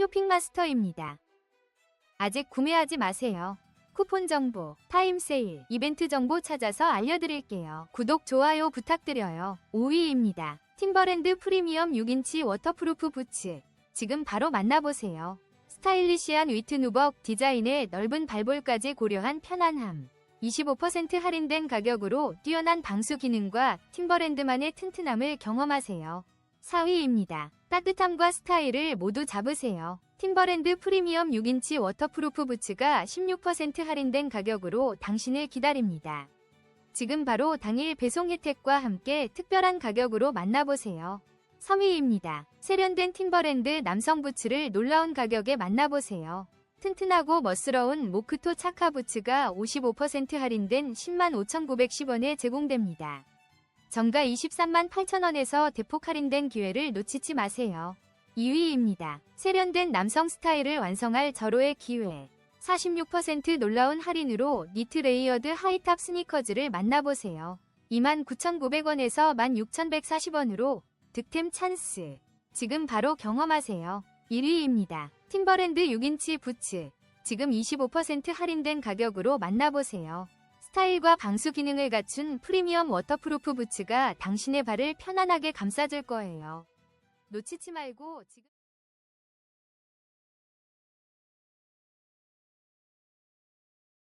쇼핑마스터입니다. 아직 구매하지 마세요. 쿠폰 정보, 타임 세일, 이벤트 정보 찾아서 알려드릴게요. 구독, 좋아요 부탁드려요. 5위입니다. 팀버랜드 프리미엄 6인치 워터프루프 부츠. 지금 바로 만나보세요. 스타일리시한 위트 누벅 디자인에 넓은 발볼까지 고려한 편안함. 25% 할인된 가격으로 뛰어난 방수 기능과 팀버랜드만의 튼튼함을 경험하세요. 4위입니다. 따뜻함과 스타일을 모두 잡으세요. 팀버랜드 프리미엄 6인치 워터프루프 부츠가 16% 할인된 가격으로 당신을 기다립니다. 지금 바로 당일 배송 혜택과 함께 특별한 가격으로 만나보세요. 3위입니다. 세련된 팀버랜드 남성 부츠를 놀라운 가격에 만나보세요. 튼튼하고 멋스러운 모크토 차카 부츠가 55% 할인된 10만 5,910원에 제공됩니다. 정가 23만 8천원에서 대폭 할인된 기회를 놓치지 마세요. 2위입니다. 세련된 남성 스타일을 완성할 절호의 기회. 46% 놀라운 할인으로 니트 레이어드 하이탑 스니커즈를 만나보세요. 29,900원에서 16,140원으로 득템 찬스. 지금 바로 경험하세요. 1위입니다. 팀버랜드 6인치 부츠. 지금 25% 할인된 가격으로 만나보세요. 스타일과 방수 기능을 갖춘 프리미엄 워터프루프 부츠가 당신의 발을 편안하게 감싸줄 거예요. 놓치지 말고 지금